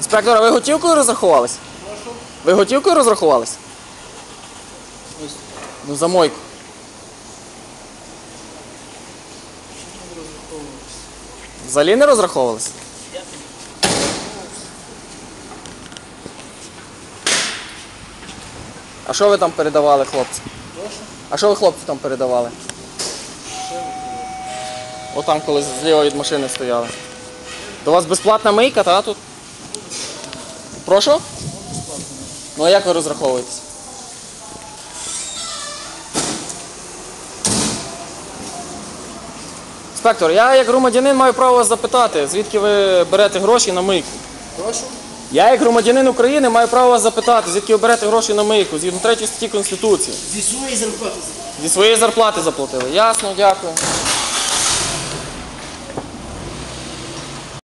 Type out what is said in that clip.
Інспектор, а ви готівкою розрахувались? Ви готівкою розрахувались? Ну, за мойку. Взагалі не розраховувались? А що ви там передавали, хлопці? А що ви хлопці там передавали? Отам, коли зліва від машини стояли. До вас безплатна мийка, та тут? Прошу? Ну а як ви розраховуєтесь? Інспектор, я як громадянин маю право вас запитати, звідки ви берете гроші на мийку? Прошу? Я як громадянин України маю право вас запитати, звідки ви берете гроші на мийку, згідно 3 статті Конституції. Зі своєї зарплати. Зі своєї зарплати заплатили. Ясно, дякую.